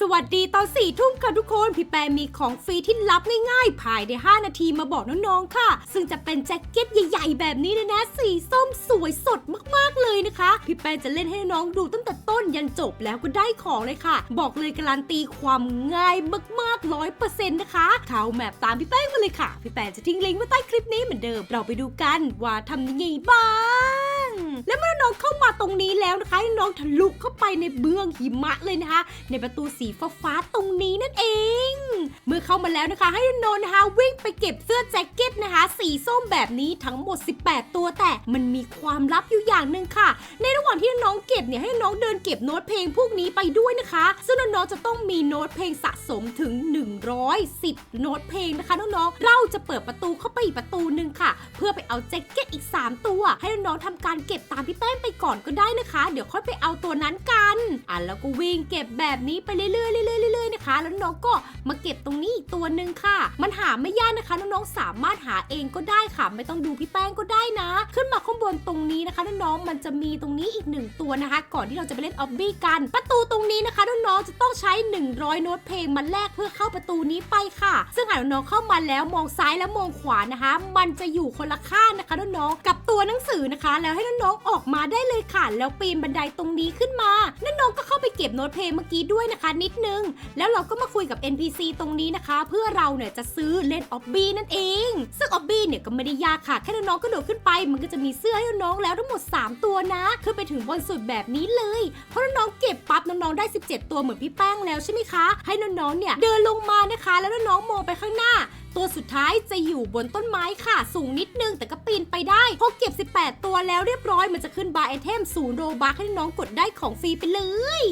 สวัสดีตอนสี่ทุ่มค่ะทุกคน พี่แปมมีของฟรีที่รับง่ายๆ ภายใน 5 นาทีมาบอกน้องๆค่ะ ซึ่งจะเป็นแจ็คเก็ตใหญ่ๆ แบบนี้เลยนะ สีส้มสวยสดมากๆเลยนะคะ พี่แปมจะเล่นให้น้องดูตั้งแต่ต้นยันจบแล้วก็ได้ของเลยค่ะ บอกเลยการันตีความง่ายมากๆร้อยเปอร์เซ็นต์นะคะเข้าแมปตามพี่แป้งมาเลยค่ะ พี่แปมจะทิ้งลิงก์ไว้ใต้คลิปนี้เหมือนเดิมเราไปดูกันว่าทำยังไงบ้าง และเมื่อน้องเข้ามาตรงนี้แล้วนะคะให้น้องทะลุเข้าไปในเบื้องหิมะเลยนะคะ ในประตูสีฟ้าๆตรงนี้นั่นเอง เมื่อเข้ามาแล้วนะคะ ให้น้องๆนะคะวิ่งไปเก็บเสื้อแจ็คเก็ตนะคะ สีส้มแบบนี้ทั้งหมด 18 ตัวแต่มันมีความลับอยู่อย่างหนึ่งค่ะ ในระหว่างที่น องๆเก็บเนี่ยให้น้องเดินเก็บโน้ตเพลงพวกนี้ไปด้วยนะคะ ซึ่งน้องๆจะต้องมีโน้ตเพลงสะสมถึง 110 โน้ตเพลงนะคะน้องๆเราจะเปิดประตูเข้าไปอีกประตูหนึ่งค่ะ เพื่อไปเอาแจ็คเก็ตอีก 3 ตัว ให้น้องๆทำการเก็บตามพี่แป้งไปก่อนก็ได้นะคะ เดี๋ยวค่อยไปเอาตัวนั้นกันอะแล้วก็วิ่งเก็บแบบนี้ไปเรื่อยเรื่อยๆเรื่อยๆ นะคะ แล้วน้องก็มาเก็บตรงนี้อีกตัวหนึ่งค่ะ มันหาไม่ยากนะคะน้องๆสามารถหาเองก็ได้ค่ะ ไม่ต้องดูพี่แป้งก็ได้นะ ขึ้นมาข้างบนตรงนี้นะคะน้องๆมันจะมีตรงนี้อีกหนึ่งตัวนะคะ ก่อนที่เราจะไปเล่นออบบี้กัน ประตูตรงนี้นะคะน้องๆจะต้องใช้ 100 โน้ตเพลงมาแลกเพื่อเข้าประตูนี้ไปค่ะ ซึ่งหากน้องๆเข้ามาแล้วมองซ้ายและมองขวานะคะ มันจะอยู่คนละข้างนะคะน้องๆกับตัวหนังสือนะคะ แล้วให้น้องๆออกมาได้เลยค่ะ แล้วปีนบันไดตรงนี้ขึ้นมาน้องๆก็เข้าไปเก็บโน้ตเพลงเมื่อกี้ด้วยนะคะ นิดนึง แล้วเราก็มาคุยกับ NPC ตรงนี้นะคะ เพื่อเราเนี่ยจะซื้อเล่นออบบี้นั่นเอง ซึ่งออบบี้เนี่ยก็ไม่ได้ยากค่ะแค่น้องๆก็โดดขึ้นไป มันก็จะมีเสื้อให้น้องๆแล้วทั้งหมด 3 ตัวนะขึ้นไปถึงบนสุดแบบนี้เลยเพราะน้องๆเก็บปั๊บน้องๆได้ 17 ตัวเหมือนพี่แป้งแล้วใช่ไหมคะ ให้น้องๆเนี่ยเดินลงมานะคะ แล้วน้องๆมองไปข้างหน้า ตัวสุดท้ายจะอยู่บนต้นไม้ค่ะ สูงนิดนึงแต่ก็ปีนไป พอเก็บ 18 ตัวแล้วเรียบร้อยมันจะขึ้นบาร์ไอเทมศูนย์โรบัคให้น้องกดได้ของฟรีไปเลย